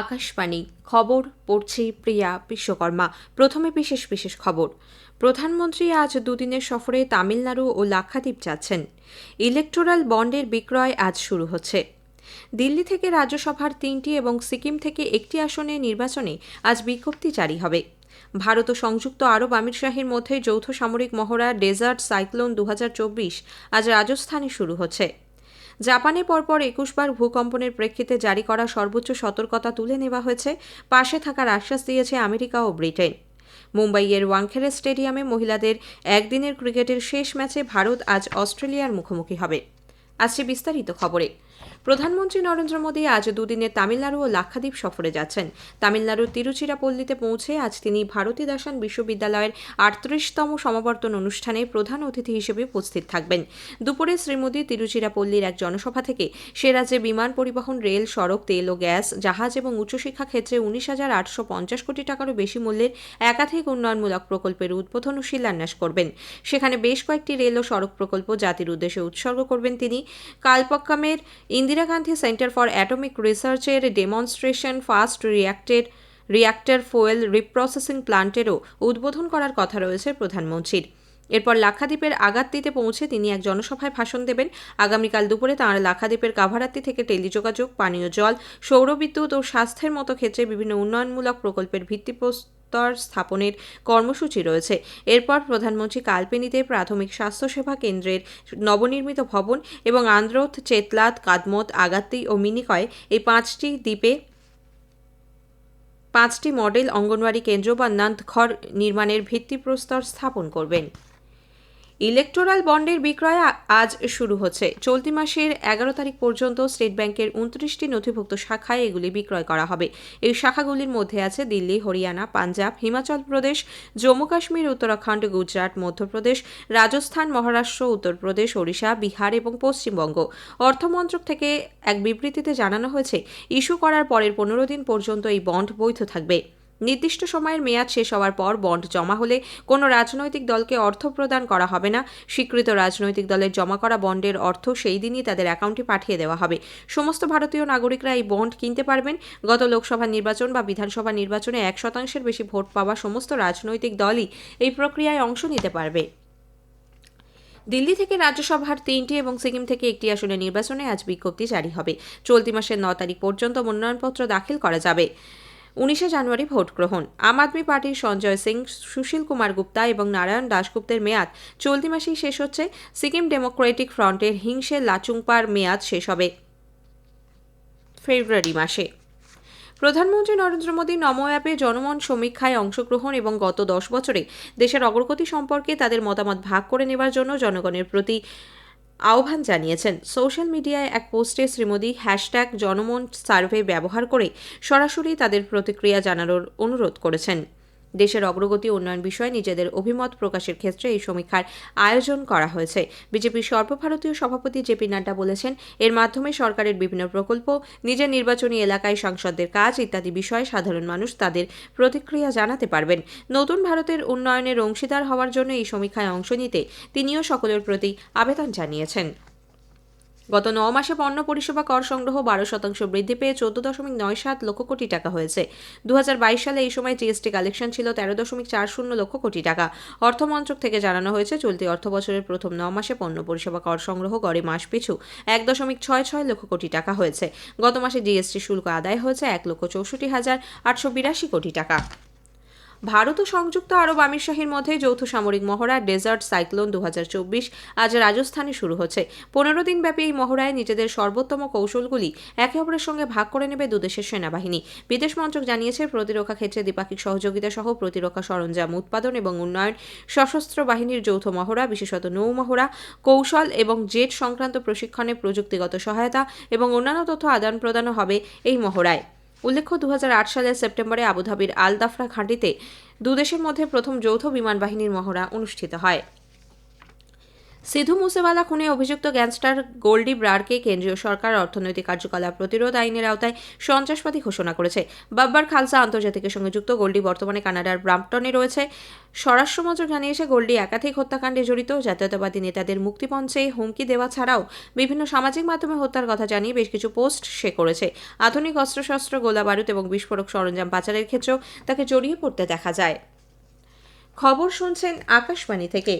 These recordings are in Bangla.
আকাশবাণী। খবর, পড়ছি প্রিয়া বিশ্বকর্মা। প্রথমে বিশেষ বিশেষ খবর। প্রধানমন্ত্রী আজ দুদিনের সফরে তামিলনাড়ু ও লাক্ষাদ্বীপ যাচ্ছেন। ইলেকটোরাল বন্ডের বিক্রয় আজ শুরু হচ্ছে। দিল্লি থেকে রাজ্যসভার তিনটি এবং সিকিম থেকে একটি আসনে নির্বাচনে আজ বিজ্ঞপ্তি জারি হবে। ভারত ও সংযুক্ত আরব আমির শাহীর মধ্যে যৌথ সামরিক মহড়া ডেজার্ট সাইক্লোন দু হাজার চব্বিশ আজ রাজস্থানে শুরু হচ্ছে। জাপানে পরপর একুশবার ভূকম্পনের প্রেক্ষিতে জারি করা সর্বোচ্চ সতর্কতা তুলে নেওয়া হয়েছে। পাশে থাকার আশ্বাস দিয়েছে আমেরিকা ও ব্রিটেন। মুম্বাইয়ের ওয়াংখেড়ে স্টেডিয়ামে মহিলাদের একদিনের ক্রিকেটের শেষ ম্যাচে ভারত আজ অস্ট্রেলিয়ার মুখোমুখি হবে। আসছে বিস্তারিত খবরে। প্রধানমন্ত্রী নরেন্দ্র মোদী আজ দুদিনের তামিলনাড়ু ও লাক্ষাদ্বীপ সফরে যাচ্ছেন। তামিলনাড়ুর তিরুচিরাপল্লীতে পৌঁছে আজ তিনি ভারতী দাসান বিশ্ববিদ্যালয়ের আটত্রিশতম সমাবর্তন অনুষ্ঠানে প্রধান অতিথি হিসেবে উপস্থিত থাকবেন। দুপুরে শ্রী মোদী তিরুচিরাপল্লীর এক জনসভা থেকে সে রাজ্যে বিমান পরিবহন, রেল, সড়ক, তেল ও গ্যাস, জাহাজ এবং উচ্চশিক্ষা ক্ষেত্রে উনিশ হাজার আটশো পঞ্চাশ কোটি টাকারও বেশি মূল্যের একাধিক উন্নয়নমূলক প্রকল্পের উদ্বোধন ও শিলান্যাস করবেন। সেখানে বেশ কয়েকটি রেল ও সড়ক প্রকল্প জাতির উদ্দেশ্যে উৎসর্গ করবেন তিনি। কালপক্কামের Indira Gandhi centre for atomic রিসার্চের demonstration fast reacted reactor fuel reprocessing প্লান্টেরও উদ্বোধন করার কথা রয়েছে প্রধানমন্ত্রীর। এরপর লাক্ষাদ্বীপের আগাত্তিতে পৌঁছে তিনি এক জনসভায় ভাষণ দেবেন। আগামীকাল দুপুরে তাঁর লাক্ষাদ্বীপের কাভারাত্তি থেকে টেলিযোগাযোগ, পানীয় জল, সৌরবিদ্যুৎ ও স্বাস্থ্যের মতো ক্ষেত্রে বিভিন্ন উন্নয়নমূলক প্রকল্পের ভিত্তিপ্রস্তর স্থাপনের কর্মসূচি রয়েছে। এরপর প্রধানমন্ত্রী কালপেনিতে প্রাথমিক স্বাস্থ্যসেবা কেন্দ্রের নবনির্মিত ভবন এবং আন্দ্রোথ, চেতলাত, কাদমত, আগাত্তি ও মিনিকয় এই পাঁচটি দ্বীপে পাঁচটি মডেল অঙ্গনওয়াড়ি কেন্দ্র বা নান্তঘর নির্মাণের ভিত্তিপ্রস্তর স্থাপন করবেন। ইলেকটোরাল বন্ডের বিক্রয় আজ শুরু হচ্ছে। চলতি মাসের এগারো তারিখ পর্যন্ত স্টেট ব্যাংকের উনত্রিশটি নথিভুক্ত শাখায় এগুলি বিক্রয় করা হবে। এই শাখাগুলির মধ্যে আছে দিল্লি, হরিয়ানা, পাঞ্জাব, হিমাচল প্রদেশ, জম্মু কাশ্মীর, উত্তরাখণ্ড, গুজরাট, মধ্যপ্রদেশ, রাজস্থান, মহারাষ্ট্র, উত্তরপ্রদেশ, ওড়িশা, বিহার এবং পশ্চিমবঙ্গ। অর্থমন্ত্রক থেকে এক বিবৃতিতে জানানো হয়েছে, ইস্যু করার পরের পনেরো দিন পর্যন্ত এই বন্ড বৈধ থাকবে। নির্দিষ্ট সময়ের মেয়াদ শেষ হওয়ার পর বন্ড জমা হলে কোনো রাজনৈতিক দলকে অর্থ প্রদান করা হবে না। স্বীকৃত রাজনৈতিক দলের জমা করা বন্ডের অর্থ সেই দিনই তাদের অ্যাকাউন্টে পাঠিয়ে দেওয়া হবে। সমস্ত ভারতীয় নাগরিকরা এই বন্ড কিনতে পারবেন। গত লোকসভা নির্বাচন বা বিধানসভা নির্বাচনে এক শতাংশের বেশি ভোট পাওয়া সমস্ত রাজনৈতিক দলই এই প্রক্রিয়ায় অংশ নিতে পারবে। দিল্লি থেকে রাজ্যসভার তিনটি এবং সিকিম থেকে একটি আসনে নির্বাচনে আজ বিজ্ঞপ্তি জারি হবে। চলতি মাসের ন তারিখ পর্যন্ত মনোনয়নপত্র দাখিল করা যাবে। উনিশে জানুয়ারি ভোট গ্রহণ আম আদমি পার্টির সঞ্জয় সিং, সুশীল কুমার গুপ্তা এবং নারায়ণ দাশগুপ্তের মেয়াদ চলতি মাসেই শেষ হচ্ছে। সিকিম ডেমোক্রেটিক ফ্রন্টের হিংসে লাচুংপার মেয়াদ শেষ হবে। ফেব্রুয়ারি মাসে। প্রধানমন্ত্রী নরেন্দ্র মোদী নমো অ্যাপে জনমন সমীক্ষায় অংশগ্রহণ এবং গত দশ বছরে দেশের অগ্রগতি সম্পর্কে তাদের মতামত ভাগ করে নেবার জন্য জনগণের প্রতি আহ্বান জানিয়েছেন। সোশ্যাল মিডিয়ায় এক পোস্টে শ্রী মোদী হ্যাশট্যাগ জনমন সার্ভে ব্যবহার করে সরাসরি তাদের প্রতিক্রিয়া জানানোর অনুরোধ করেছেন। দেশের অগ্রগতি উন্নয়ন বিষয়ে নিজেদের অভিমত প্রকাশের ক্ষেত্রে এই সমীক্ষার আয়োজন করা হয়েছে। বিজেপির সর্বভারতীয় সভাপতি জেপি নাড্ডা বলেছেন, এর মাধ্যমে সরকারের বিভিন্ন প্রকল্প, নিজের নির্বাচনী এলাকায় সাংসদদের কাজ ইত্যাদি বিষয়ে সাধারণ মানুষ তাদের প্রতিক্রিয়া জানাতে পারবেন। নতুন ভারতের উন্নয়নের অংশীদার হওয়ার জন্য এই সমীক্ষায় অংশ নিতে তিনিও সকলের প্রতি আবেদন জানিয়েছেন। গত ন মাসে পণ্য পরিষেবা কর সংগ্রহ বারো শতাংশ বৃদ্ধি পেয়ে চোদ্দ দশমিক নয় সাত লক্ষ কোটি টাকা হয়েছে। দু হাজার বাইশ সালে এই সময় জিএসটি কালেকশন ছিল তেরো দশমিক চার শূন্য লক্ষ কোটি টাকা। অর্থমন্ত্রক থেকে জানানো হয়েছে, চলতি অর্থ বছরের প্রথম ন মাসে পণ্য পরিষেবা কর সংগ্রহ গড়ে মাস পিছু এক দশমিক ছয় ছয় লক্ষ কোটি টাকা হয়েছে। গত মাসে জিএসটি শুল্ক আদায় হয়েছে এক লক্ষ চৌষট্টি হাজার আটশো বিরাশি কোটি টাকা। ভারত ও সংযুক্ত আরব আমির শাহীর মধ্যে যৌথ সামরিক মহড়া ডেজার্ট সাইক্লোন দুহাজার চব্বিশ আজ রাজস্থানে শুরু হচ্ছে। পনেরো দিন ব্যাপী এই মহড়ায় নিজেদের সর্বোত্তম কৌশলগুলি একে অপরের সঙ্গে ভাগ করে নেবে দুদেশের সেনাবাহিনী। বিদেশ মন্ত্রক জানিয়েছে, প্রতিরক্ষা ক্ষেত্রে দ্বিপাক্ষিক সহযোগিতা সহ প্রতিরক্ষা সরঞ্জাম উৎপাদন এবং উন্নয়ন, সশস্ত্র বাহিনীর যৌথ মহড়া, বিশেষত নৌ মহড়া, কৌশল এবং জেট সংক্রান্ত প্রশিক্ষণে প্রযুক্তিগত সহায়তা এবং অন্যান্য তথ্য আদান প্রদানও হবে এই মহড়ায়। উল্লেখ্য দু হাজার আট সালের সেপ্টেম্বরে আবুধাবির আল দাফরা ঘাঁটিতে দুদেশের মধ্যে প্রথম যৌথ বিমান বাহিনীর মহড়া অনুষ্ঠিত হয়। সিধু মুসেওয়ালা খুনে অভিযুক্ত গ্যাংস্টার গোল্ডি ব্রারকে কেন্দ্রীয় সরকার অর্থনৈতিক কার্যকলাপ প্রতিরোধ আইনের আওতায় সন্ত্রাসবাদী ঘোষণা করেছে। বাব্বার খালসা আন্তর্জাতিকের সঙ্গে যুক্ত গোল্ডি বর্তমানে কানাডার ব্রাম্পটনে রয়েছে। স্বরাষ্ট্রমন্ত্রক জানিয়েছে, গোল্ডি একাধিক হত্যাকাণ্ডে জড়িত, জাতীয়তাবাদী নেতাদের মুক্তিপঞ্চে হুমকি দেওয়া ছাড়াও বিভিন্ন সামাজিক মাধ্যমে হত্যার কথা জানিয়ে বেশ কিছু পোস্ট সে করেছে। আধুনিক অস্ত্রশস্ত্র গোলা বারুদ এবং বিস্ফোরক সরঞ্জাম পাচারের ক্ষেত্রেও তাকে জড়িয়ে পড়তে দেখা যায়। খবর শুনছেন আকাশবাণী থেকে।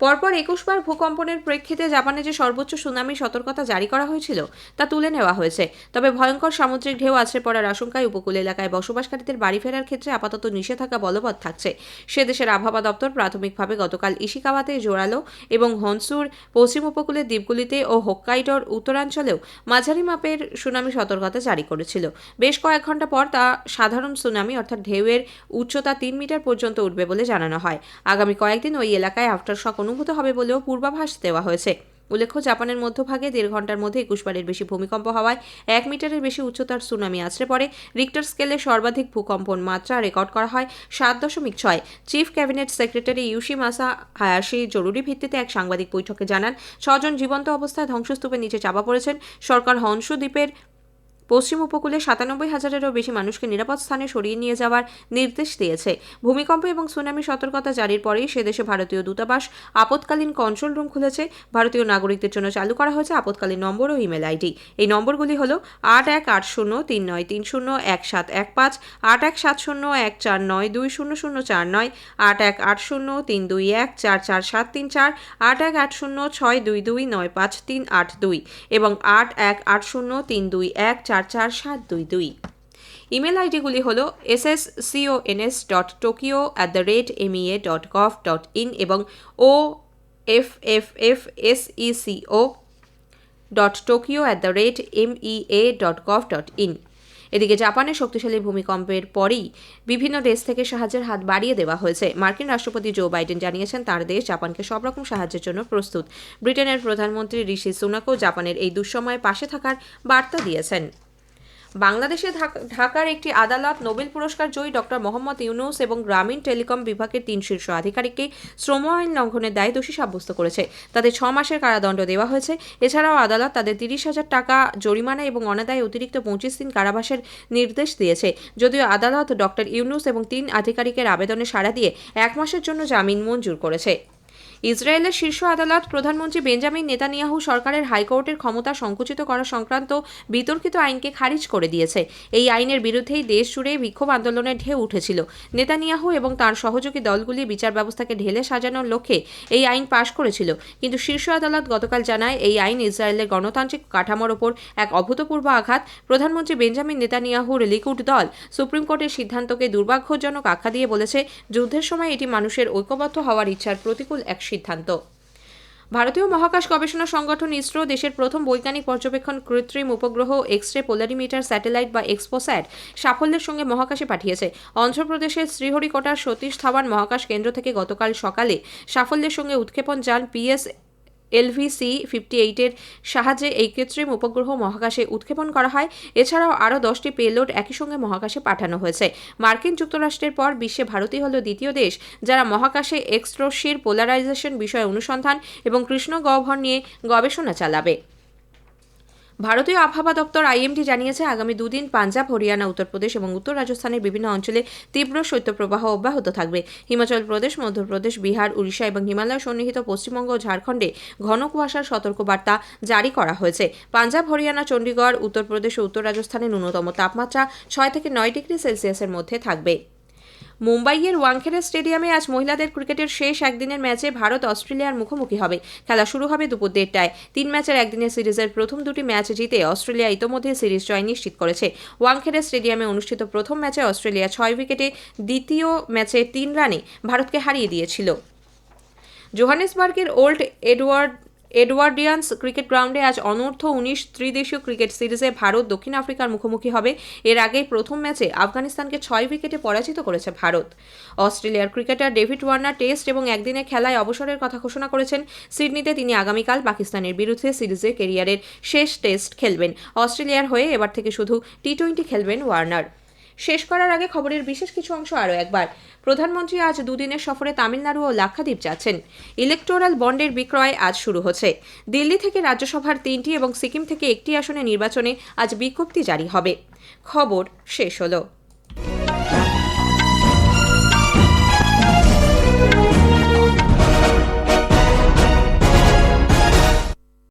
পরপর একুশবার ভূকম্পনের প্রেক্ষিতে জাপানে যে সর্বোচ্চ সুনামি সতর্কতা জারি করা হয়েছিল, তা তুলে নেওয়া হয়েছে। তবে ভয়ঙ্কর সামুদ্রিক ঢেউ আছড়ে পড়ার আশঙ্কায় উপকূল এলাকায় বসবাসকারীদের বাড়ি ফেরার ক্ষেত্রে আপাতত নিষেধাজ্ঞা বলবৎ থাকছে। সে দেশের আবহাওয়া দপ্তর প্রাথমিকভাবে গতকাল ইশিকাওয়াতে জোরালো এবং হনসুর পশ্চিম উপকূলের দ্বীপগুলিতে ও হোক্কাইডোর উত্তরাঞ্চলেও মাঝারি মাপের সুনামি সতর্কতা জারি করেছিল। বেশ কয়েক ঘণ্টা পর তা সাধারণ সুনামি অর্থাৎ ঢেউয়ের উচ্চতা তিন মিটার পর্যন্ত উঠবে বলে জানানো হয়। আগামী কয়েকদিন ওই এলাকায় আফটার শক অনুভূত হবে বলেও পূর্বাভাস দেওয়া হয়েছে। উল্লেখ্য, জাপানের মধ্যভাগে দেড় ঘণ্টার মধ্যে একুশ বারের বেশি ভূমিকম্প হওয়ায় এক মিটারের বেশি উচ্চতার সুনামি আছড়ে পড়ে। রিক্টার স্কেলে সর্বাধিক ভূকম্পন মাত্রা রেকর্ড করা হয় সাত দশমিক ছয়। চিফ ক্যাবিনেট সেক্রেটারি ইউশি মাসা হায়াশি জরুরি ভিত্তিতে এক সাংবাদিক বৈঠকে জানান, ছজন জীবন্ত অবস্থায় ধ্বংসস্তূপের নিচে চাপা পড়েছেন। সরকার হংস দ্বীপের পশ্চিম উপকূলে সাতানব্বই হাজারেরও বেশি মানুষকে নিরাপদ স্থানে সরিয়ে নিয়ে যাওয়ার নির্দেশ দিয়েছে। ভূমিকম্প এবং সুনামি সতর্কতা জারির পরেই সে দেশে ভারতীয় দূতাবাস আপতকালীন কন্ট্রোল রুম খুলেছে। ভারতীয় নাগরিকদের জন্য চালু করা হয়েছে আপতকালীন নম্বর ও ইমেল আইডি এই নম্বরগুলি হল আট এক আট শূন্য তিন নয় তিন শূন্য এক সাত এক পাঁচ, আট এক সাত শূন্য এক চার নয় দুই শূন্য শূন্য চার নয়, আট এক আট শূন্য তিন দুই এক চার চার সাত তিন চার, আট এক আট শূন্য ছয় দুই দুই নয় পাঁচ তিন আট দুই এবং আট এক আট শূন্য তিন দুই এক চার চার সাত দুই দুই। ইমেল আইডিগুলি হল S S CONS dot Tokyo at the rate MEA dot gov dot in এবং O F F F S E CO dot Tokyo at the rate MEA dot gov dot in. এদিকে জাপানের শক্তিশালী ভূমিকম্পের পরেই বিভিন্ন দেশ থেকে সাহায্যের হাত বাড়িয়ে দেওয়া হয়েছে। মার্কিন রাষ্ট্রপতি জো বাইডেন জানিয়েছেন, তার দেশ জাপানকে সব রকম সাহায্যের জন্য প্রস্তুত। ব্রিটেনের প্রধানমন্ত্রী ঋষি সুনাকও জাপানের এই দুঃসময়ে পাশে থাকার বার্তা দিয়েছেন। বাংলাদেশে ঢাক- ঢাকার একটি আদালত নোবেল পুরস্কার জয়ী ডক্টর মোহাম্মদ ইউনুস এবং গ্রামীণ টেলিকম বিভাগের তিন শীর্ষ আধিকারিককে শ্রম আইন লঙ্ঘনের দায়ে দোষী সাব্যস্ত করেছে। তাদের ছ মাসের কারাদণ্ড দেওয়া হয়েছে। এছাড়াও আদালত তাদের তিরিশ হাজার টাকা জরিমানা এবং অনাদায়ে অতিরিক্ত পঁচিশ দিন কারাবাসের নির্দেশ দিয়েছে। যদিও আদালত ডক্টর ইউনুস এবং তিন আধিকারিকের আবেদনে সাড়া দিয়ে এক মাসের জন্য জামিন মঞ্জুর করেছে। ইসরায়েলের শীর্ষ আদালত প্রধানমন্ত্রী বেঞ্জামিন নেতানিয়াহু সরকারের হাইকোর্টের ক্ষমতা সংকুচিত করা সংক্রান্ত বিতর্কিত আইনকে খারিজ করে দিয়েছে। এই আইনের বিরুদ্ধেই দেশ জুড়ে বিক্ষোভ আন্দোলনের ঢেউ উঠেছিল। নেতানিয়াহু এবং তার সহযোগী দলগুলি বিচার ব্যবস্থাকে ঢেলে সাজানোর লক্ষ্যে এই আইন পাশ করেছিল। কিন্তু শীর্ষ আদালত গতকাল জানায়, এই আইন ইসরায়েলের গণতান্ত্রিক কাঠামোর ওপর এক অভূতপূর্ব আঘাত। প্রধানমন্ত্রী বেঞ্জামিন নেতানিয়াহুর লিকুড দল সুপ্রিম কোর্টের সিদ্ধান্তকে দুর্ভাগ্যজনক আখ্যা দিয়ে বলেছে, যুদ্ধের সময় এটি মানুষের ঐক্যবদ্ধ হওয়ার ইচ্ছার প্রতিকূল এক সিদ্ধান্ত। ভারতীয় মহাকাশ গবেষণা সংগঠন ইসরো দেশের প্রথম বৈজ্ঞানিক পর্যবেক্ষণ কৃত্রিম উপগ্রহ এক্স রে পোলারিমিটার স্যাটেলাইট বা এক্সপোস্যাট সাফল্যের সঙ্গে মহাকাশে পাঠিয়েছে। অন্ধ্রপ্রদেশের শ্রীহরিকোটার সতীশ ধাওয়ান মহাকাশ কেন্দ্র থেকে গতকাল সকালে সাফল্যের সঙ্গে উৎক্ষেপণ যান পিএস এলভিসি ফিফটি এইটের সাহায্যে এই কৃত্রিম উপগ্রহ মহাকাশে উৎক্ষেপণ করা হয়। এছাড়াও আরও দশটি পেলোড একই সঙ্গে মহাকাশে পাঠানো হয়েছে। মার্কিন যুক্তরাষ্ট্রের পর বিশ্বে ভারতই হল দ্বিতীয় দেশ, যারা মহাকাশে এক্সট্রোশির পোলারাইজেশন বিষয়ে অনুসন্ধান এবং কৃষ্ণ গহ্বর নিয়ে গবেষণা চালাবে। ভারতীয় আবহাওয়া দপ্তর আইএমডি জানিয়েছে, আগামী দুদিন পাঞ্জাব, হরিয়ানা, উত্তরপ্রদেশ এবং উত্তর রাজস্থানের বিভিন্ন অঞ্চলে তীব্র শৈত্যপ্রবাহ অব্যাহত থাকবে। হিমাচল প্রদেশ, মধ্যপ্রদেশ, বিহার, উড়িষ্যা এবং হিমালয় সন্নিহিত পশ্চিমবঙ্গ ও ঝাড়খণ্ডে ঘন কুয়াশার সতর্কবার্তা জারি করা হয়েছে। পাঞ্জাব, হরিয়ানা চণ্ডীগড় উত্তরপ্রদেশ ও উত্তর রাজস্থানে ন্যূনতম তাপমাত্রা ছয় থেকে নয় ডিগ্রি সেলসিয়াসের মধ্যে থাকবে। মুম্বাইয়ের ওয়াংখেড়ে স্টেডিয়ামে আজ মহিলাদের ক্রিকেটের শেষ একদিনের ম্যাচে ভারত অস্ট্রেলিয়ার মুখোমুখি হবে। খেলা শুরু হবে দুপুর দেড়টায়। তিন ম্যাচের একদিনের সিরিজের প্রথম দুটি ম্যাচ জিতে অস্ট্রেলিয়া ইতোমধ্যে সিরিজ জয় নিশ্চিত করেছে। ওয়াংখেড়ে স্টেডিয়ামে অনুষ্ঠিত প্রথম ম্যাচে অস্ট্রেলিয়া ছয় উইকেটে, দ্বিতীয় ম্যাচে তিন রানে ভারতকে হারিয়ে দিয়েছিল। জোহানেসবার্গের ওল্ড এডওয়ার্ড এডওয়ার্ডিয়ান্স ক্রিকেট গ্রাউন্ডে আজ অনূর্ধ্ব উনিশ ত্রিদেশীয় ক্রিকেট সিরিজে ভারত দক্ষিণ আফ্রিকার মুখোমুখি হবে। এর আগে প্রথম ম্যাচে আফগানিস্তানকে ছয় উইকেটে পরাজিত করেছে ভারত। অস্ট্রেলিয়ার ক্রিকেটার ডেভিড ওয়ার্নার টেস্ট এবং একদিনের খেলায় অবসরের কথা ঘোষণা করেছেন। সিডনিতে তিনি আগামীকাল পাকিস্তানের বিরুদ্ধে সিরিজে কেরিয়ারের শেষ টেস্ট খেলবেন। অস্ট্রেলিয়ার হয়ে এবার থেকে শুধু টি টোয়েন্টি খেলবেন ওয়ার্নার। শেষ করার আগে খবরের বিশেষ কিছু অংশ আরও একবার। প্রধানমন্ত্রী আজ দুদিনের সফরে তামিলনাড়ু ও লাক্ষাদ্বীপ যাচ্ছেন। ইলেকটোরাল বন্ডের বিক্রয় আজ শুরু হচ্ছে। দিল্লি থেকে রাজ্যসভার তিনটি এবং সিকিম থেকে একটি আসনে নির্বাচনে আজ বিজ্ঞপ্তি জারি হবে। খবর শেষ হলো।